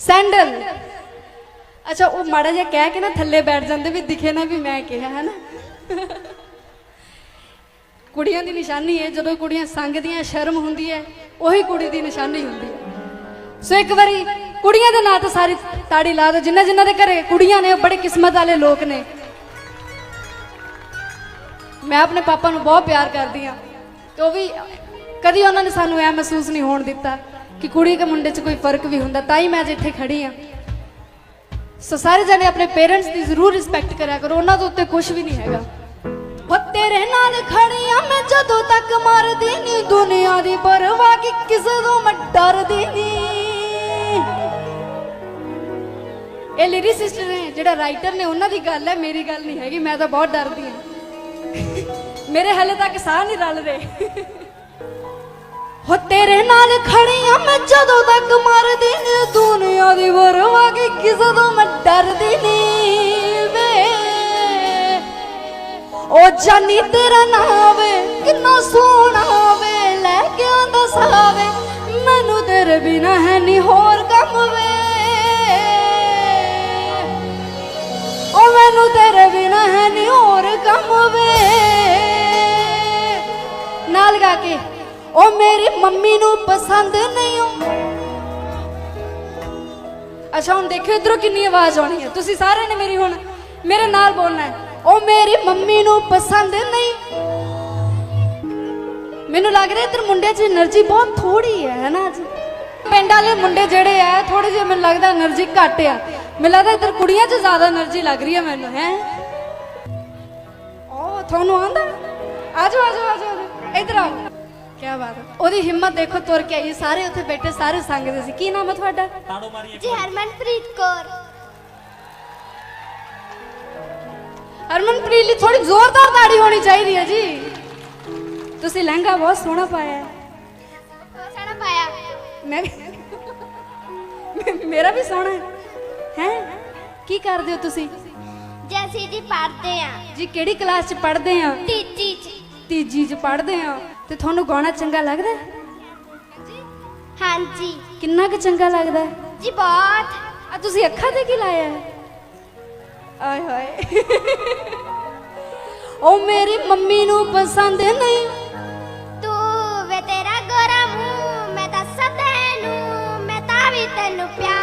Sandal. ਅੱਛਾ, ਉਹ ਮਾੜਾ ਜਿਹਾ ਕਹਿ ਕੇ ਨਾ ਥੱਲੇ ਬੈਠ ਜਾਂਦੇ ਵੀ ਦਿਖੇ ਨਾ ਵੀ ਮੈਂ ਕਿਹਾ ਹੈ ਨਾ ਕੁੜੀਆਂ ਦੀ ਨਿਸ਼ਾਨੀ ਹੈ, ਜਦੋਂ ਕੁੜੀਆਂ ਸੰਗਦੀਆਂ ਸ਼ਰਮ ਹੁੰਦੀ ਹੈ, ਉਹੀ ਕੁੜੀ ਦੀ ਨਿਸ਼ਾਨੀ ਹੁੰਦੀ ਹੈ। ਸੋ ਇੱਕ ਵਾਰੀ ਕੁੜੀਆਂ ਦੇ ਨਾਂ ਤੇ ਸਾਰੀ ਤਾੜੀ ਲਾ ਦਿਓ ਜਿਨ੍ਹਾਂ ਜਿਨ੍ਹਾਂ ਦੇ ਘਰੇ ਕੁੜੀਆਂ ਨੇ, ਉਹ ਬੜੇ ਕਿਸਮਤ ਵਾਲੇ ਲੋਕ ਨੇ। ਮੈਂ ਆਪਣੇ ਪਾਪਾ ਨੂੰ ਬਹੁਤ ਪਿਆਰ ਕਰਦੀ ਆ ਤੇ ਉਹ ਵੀ ਕਦੀ ਉਹਨਾਂ ਨੇ ਸਾਨੂੰ ਐ ਮਹਿਸੂਸ ਨਹੀਂ ਹੋਣ ਦਿੱਤਾ। ਕਿ ਕੁੜੀ ਤੇ ਮੁੰਡੇ 'ਚ ਕੋਈ ਫ਼ਰਕ ਵੀ ਹੁੰਦਾ, ਤਾਂ ਹੀ ਮੈਂ ਅੱਜ ਇੱਥੇ ਖੜੀ ਆ ਸੋ ਸਾਰੇ ਜਣੇ ਆਪਣੇ ਪੇਰੈਂਟਸ ਦੀ ਜ਼ਰੂਰ ਰਿਸਪੈਕਟ ਕਰਿਆ ਕਰੋ, ਉਹਨਾਂ ਦੇ ਉੱਤੇ ਕੁਝ ਵੀ ਨਹੀਂ ਹੈਗਾ। ਉਹ ਤੇਰੇ ਨਾਲ ਖੜੀ ਆ ਮੈਂ ਜਦੋਂ ਤੱਕ ਮਰਦੀ ਨਹੀਂ ਦੁਨੀਆ ਦੀ ਪਰਵਾਹ ਕਿ ਕਿਸੇ ਤੋਂ ਮੈਂ ਡਰਦੀ ਨਹੀਂ ਇਹ ਲਿਰਿਸਿਸਟ ਨੇ, ਜਿਹੜਾ ਰਾਈਟਰ ਨੇ, ਉਹਨਾਂ ਦੀ ਗੱਲ ਹੈ, ਮੇਰੀ ਗੱਲ ਨਹੀਂ ਹੈਗੀ, ਮੈਂ ਤਾਂ ਬਹੁਤ ਡਰਦੀ ਹਾਂ। ਮੇਰੇ ਹਲੇ ਤੱਕ ਸਾਹ ਨਹੀਂ ਰਲ ਰਹੇ। ਹੋ ਤੇਰੇ ਨਾਲ ਖੜੀ ਮੈਂ ਜਦੋਂ ਤੱਕ ਮਰਦੀ ਨੀ, ਦੁਨੀਆ ਦੀ ਵਰਵਾ ਕਿਸੇ ਤੋਂ ਮੈਂ ਡਰਦੀ ਨਹੀਂ ਵੇ। ਉਹ ਜਾਨੀ ਤੇਰਾ ਨਾਮ ਵੇ ਕਿੰਨਾ ਸੋਹਣਾ ਵੇ, ਲੈ ਕੇ ਆਂਦਾ ਸਾਵੇ, ਮੈਨੂੰ ਤੇਰੇ ਬਿਨਾ ਹੈ ਨਹੀਂ ਹੋਰ ਕੰਮ ਵੇ। ਉਹ ਮੈਨੂੰ ਤੇਰੇ ਬਿਨਾ ਹੈ ਨਹੀਂ ਹੋਰ ਕੰਮ ਵੇ। ਨਾਲ ਗਾ ਕੇ ਉਹ ਮੇਰੀ ਮੰਮੀ ਨੂੰ ਪਸੰਦ ਨਹੀਂ ਹੋ। ਅੱਛਾ, ਹੁਣ ਦੇਖਿਓ ਇਧਰੋਂ ਕਿੰਨੀ ਆਵਾਜ਼ ਆਉਣੀ ਹੈ। ਤੁਸੀਂ ਸਾਰਿਆਂ ਨੇ ਮੇਰੀ ਹੁਣ ਮੇਰੇ ਨਾਲ ਬੋਲਣਾ ਹੈ। ਉਹ ਮੇਰੀ ਮੰਮੀ ਨੂੰ ਪਸੰਦ ਨਹੀਂ। ਮੈਨੂੰ ਲੱਗ ਰਿਹਾ ਇਧਰ ਮੁੰਡਿਆਂ 'ਚ એનર્ਜੀ ਬਹੁਤ ਥੋੜੀ ਹੈ ਹੈਨਾ ਜੀ? ਪਿੰਡ ਵਾਲੇ ਮੁੰਡੇ ਜਿਹੜੇ ਆ ਥੋੜੇ ਜਿਹਾ ਮੈਨੂੰ ਲੱਗਦਾ એનર્ਜੀ ਘੱਟ ਆ। ਮੈਨੂੰ ਲੱਗਦਾ ਇੱਧਰ ਕੁੜੀਆਂ 'ਚ ਜ਼ਿਆਦਾ એનર્ਜੀ ਲੱਗ ਰਹੀ ਹੈ ਮੈਨੂੰ, ਹੈ? ਉਹ ਤੁਹਾਨੂੰ ਆਂਦਾ ਆਜੋ ਆਜੋ ਆਜੋ ਇੱਧਰ ਆਓ। ਕੀ ਬਾਤ ਹੈ। ਉਹਦੀ ਹਿੰਮਤ ਦੇਖੋ ਤੁਰ ਕੇ ਆਈ ਸਾਰੇ ਉੱਥੇ ਬੈਠੇ ਸਾਰੇ ਸੰਗਦੇ ਸੀ। ਕੀ ਨਾਮ ਹੈ ਤੁਹਾਡਾ? ਤਾੜੋ ਜੀ ਹਰਮਨਪ੍ਰੀਤ ਕੌਰ। ਹਰਮਨਪ੍ਰੀਤ ਲਈ ਥੋੜੀ ਜ਼ੋਰਦਾਰ ਤਾੜੀ ਹੋਣੀ ਚਾਹੀਦੀ ਹੈ ਜੀ। ਤੁਸੀਂ ਲਹਿੰਗਾ ਬਹੁਤ ਸੋਹਣਾ ਪਾਇਆ ਹੈ। ਸੋਹਣਾ ਪਾਇਆ। ਮੈਂ ਵੀ- ਮੇਰਾ ਵੀ ਸੋਹਣਾ ਹੈ। ਹੈ? ਕੀ ਕਰਦੇ ਹੋ ਤੁਸੀਂ? ਜੈਸੀ ਜੀ ਪੜ੍ਹਦੇ ਆ ਜੀ ਕਿਹੜੀ ਕਲਾਸ ਚ ਪੜ੍ਹਦੇ ਆ ਤੀਜੀ ਚ। ਤੀਜੀ ਚ ਪੜ੍ਹਦੇ ਆ ਤੇ ਤੁਹਾਨੂੰ ਗਾਣਾ ਚੰਗਾ ਲੱਗਦਾ ਹੈ? ਹਾਂਜੀ। ਕਿੰਨਾ ਕੁ ਚੰਗਾ ਲੱਗਦਾ ਹੈ? ਜੀ ਬਹੁਤ। ਆ ਤੁਸੀਂ ਅੱਖਾਂ ਤੇ ਕੀ ਲਾਇਆ ਹੈ? ਆਏ ਹਾਏ। ਉਹ ਮੇਰੀ ਮੰਮੀ ਨੂੰ ਪਸੰਦ ਨਹੀਂ। ਤੂੰ ਵੇ ਤੇਰਾ ਗੋਰਾ ਮੂੰਹ ਮੈਂ ਦੱਸਾਂ ਤੈਨੂੰ ਮੈਂ ਤਾਂ ਵੀ ਤੈਨੂੰ ਪਿਆਰ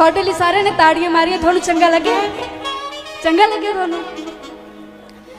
ਤੁਹਾਡੇ ਲਈ ਸਾਰਿਆਂ ਨੇ ਤਾੜੀਆਂ ਮਾਰੀਆਂ ਤੁਹਾਨੂੰ ਚੰਗਾ ਲੱਗਿਆ? ਚੰਗਾ ਲੱਗਿਆ ਤੁਹਾਨੂੰ?